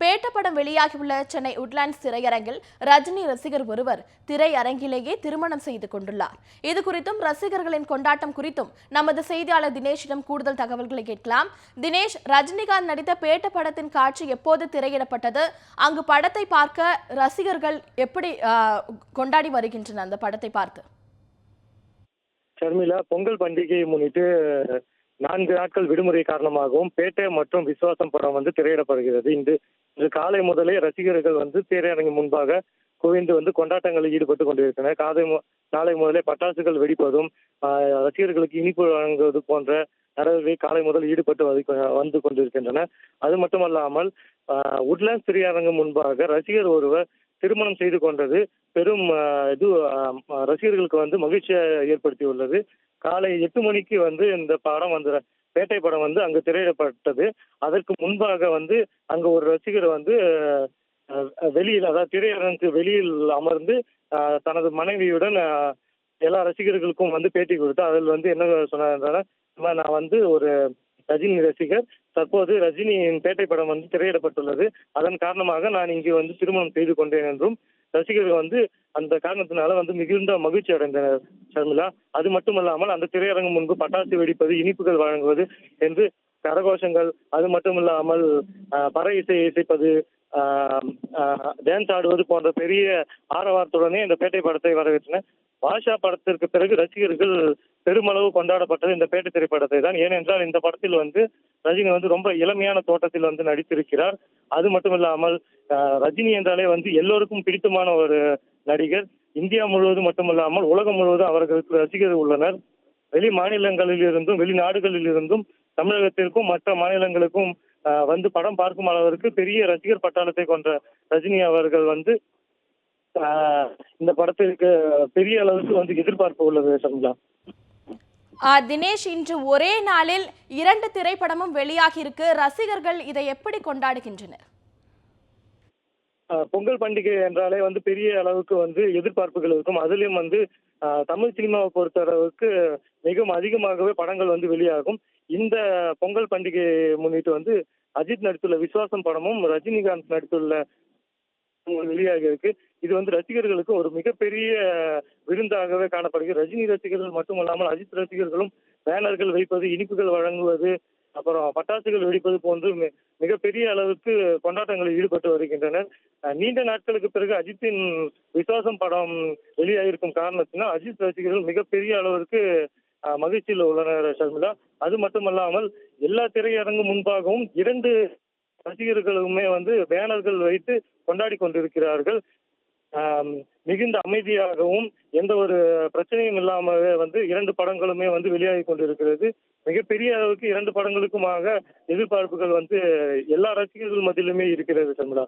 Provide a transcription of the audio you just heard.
பேட்ட படம் வெளியாகியுள்ள சென்னை உட்லாண்ட்ஸ் திரையரங்கில் ரஜினி ரசிகர் ஒருவர் திரையரங்கிலேயே திருமணம் செய்து கொண்டுள்ளார். இது குறித்தும் ரசிகர்களின் கொண்டாட்டம் குறித்தும் நமது செய்தியாளர் தினேஷிடம் கூடுதல் தகவல்களை கேட்கலாம். தினேஷ் ரஜினிகாந்த் நடித்த பேட்ட படத்தின் காட்சி எப்போது திரையிடப்பட்டது? அங்கு படத்தை பார்க்க ரசிகர்கள் எப்படி கொண்டாடி வருகின்றனர்? அந்த படத்தை பார்த்து. ஷர்மிளா பொங்கல் பண்டிகையை முன்னிட்டு நான்கு நாட்கள் விடுமுறை காரணமாகவும் பேட்டை மற்றும் விசுவாசம் படம் வந்து திரையிடப்படுகிறது. இன்று இன்று காலை முதலே ரசிகர்கள் வந்து திரையரங்கு முன்பாக குவிந்து வந்து கொண்டாட்டங்களில் ஈடுபட்டு கொண்டிருக்கின்றனர். காலை மு- நாளை முதலே பட்டாசுகள் வெடிப்பதும் ரசிகர்களுக்கு இனிப்பு வழங்குவது போன்ற நடவடிக்கை காலை முதல் ஈடுபட்டு வந்து- வந்து கொண்டிருக்கின்றன அது மட்டுமல்லாமல் ஆஹ், உட்லாண்ட்ஸ் திரையரங்கு முன்பாக ரசிகர் ஒருவர் திருமணம் செய்து கொண்டது பெரும் இது ரசிகர்களுக்கு வந்து மகிழ்ச்சியை ஏற்படுத்தியுள்ளது. காலை எட்டு மணிக்கு வந்து இந்த படம் வந்து பேட்டை படம் வந்து அங்கு திரையிடப்பட்டது. அதற்கு முன்பாக வந்து அங்கு ஒரு ரசிகர் வந்து வெளியில் அதாவது திரையரங்கு வெளியில் அமர்ந்து தனது மனைவியுடன் எல்லா ரசிகர்களுக்கும் வந்து பேட்டி கொடுத்து அதில் வந்து என்ன சொன்னார் நான் வந்து ஒரு ரஜினி ரசிகர். தற்போது ரஜினியின் பேட்டை படம் வந்து திரையிடப்பட்டுள்ளது. அதன் காரணமாக நான் இங்கு வந்து திருமணம் செய்து கொண்டேன் என்றும் ரசிகர்கள் வந்து அந்த காரணத்தினால வந்து மிகுந்த மகிழ்ச்சி அடைந்தனர் ஷர்மிளா அது மட்டுமல்லாமல் அந்த திரையரங்கு முன்பு பட்டாசு வெடிப்பது இனிப்புகள் வழங்குவது என்று கரகோஷங்கள் அது மட்டுமில்லாமல் பற பறை இசை இசைப்பது டான்ஸ் ஆடுவது போன்ற பெரிய ஆரவாரத்துடனே இந்த பேட்டை படத்தை வரவேற்றன பாஷா படத்திற்கு பிறகு ரசிகர்கள் பெருமளவு கொண்டாடப்பட்டது இந்த பேட்டை திரைப்படத்தை தான். ஏனென்றால் இந்த படத்தில் வந்து ரஜினி வந்து ரொம்ப இளமையான தோட்டத்தில் வந்து நடித்திருக்கிறார். அது மட்டும் இல்லாமல் ரஜினி என்றாலே வந்து எல்லோருக்கும் பிடித்தமான ஒரு நடிகர். இந்தியா முழுவதும் மட்டுமல்லாமல் உலகம் முழுவதும் அவர்களுக்கு ரசிகர்கள் உள்ளனர். வெளி மாநிலங்களில் இருந்தும் வெளிநாடுகளில் இருந்தும் தமிழகத்திற்கும் மற்ற மாநிலங்களுக்கும் வந்து படம் பார்க்கும் அளவிற்கு பெரிய ரசிகர் பட்டாளத்தை கொண்ட ரஜினி அவர்கள் வந்து ஆஹ், இந்த படத்திற்கு பெரிய அளவுக்கு வந்து எதிர்பார்ப்பு உள்ளது சம்ஜா தினேஷ் இன்று ஒரே நாளில் இரண்டு திரைப்படமும் வெளியாகி இருக்கு ரசிகர்கள் இதை எப்படி கொண்டாடுகின்றனர்? பொங்கல் பண்டிகை என்றாலே வந்து பெரிய அளவுக்கு வந்து எதிர்பார்ப்புகள் இருக்கும். அதுலயும் வந்து தமிழ் சினிமாவை பொறுத்த அளவுக்கு மிகவும் அதிகமாகவே படங்கள் வந்து வெளியாகும். இந்த பொங்கல் பண்டிகையை முன்னிட்டு வந்து அஜித் நடித்துள்ள விஸ்வாசம் படமும் ரஜினிகாந்த் நடித்துள்ள வெளியாகி இருக்கு. இது வந்து ரசிகர்களுக்கு ஒரு மிகப்பெரிய விருந்தாகவே காணப்படுகிறது. ரஜினி ரசிகர்கள் மட்டுமல்லாமல் அஜித் ரசிகர்களும் பேனர்கள் வைப்பது இனிப்புகள் வழங்குவது அப்புறம் பட்டாசுகள் வெடிப்பது போன்று மிகப்பெரிய அளவுக்கு கொண்டாட்டங்களில் ஈடுபட்டு வருகின்றனர். நீண்ட நாட்களுக்கு பிறகு அஜித்தின் விசுவாசம் படம் வெளியாகிருக்கும் காரணத்தினால் அஜித் ரசிகர்கள் மிகப்பெரிய அளவிற்கு மகிழ்ச்சியில் உள்ளனர் ஷர்மிளா. அது மட்டுமல்லாமல் எல்லா திரையரங்கு முன்பாகவும் இரண்டு ரசிகர்களுமே வந்து பேனர்கள் வைத்து கொண்டாடி கொண்டிருக்கிறார்கள். மிகுந்த அமைதியாகவும் எந்த ஒரு பிரச்சனையும் இல்லாமவே வந்து இரண்டு படங்களுமே வந்து வெளியாகி கொண்டிருக்கிறது. மிகப்பெரிய அளவுக்கு இரண்டு படங்களுக்குமாக எதிர்பார்ப்புகள் வந்து எல்லா ரசிகர்கள் மத்தியிலுமே இருக்கிறது சண்முகா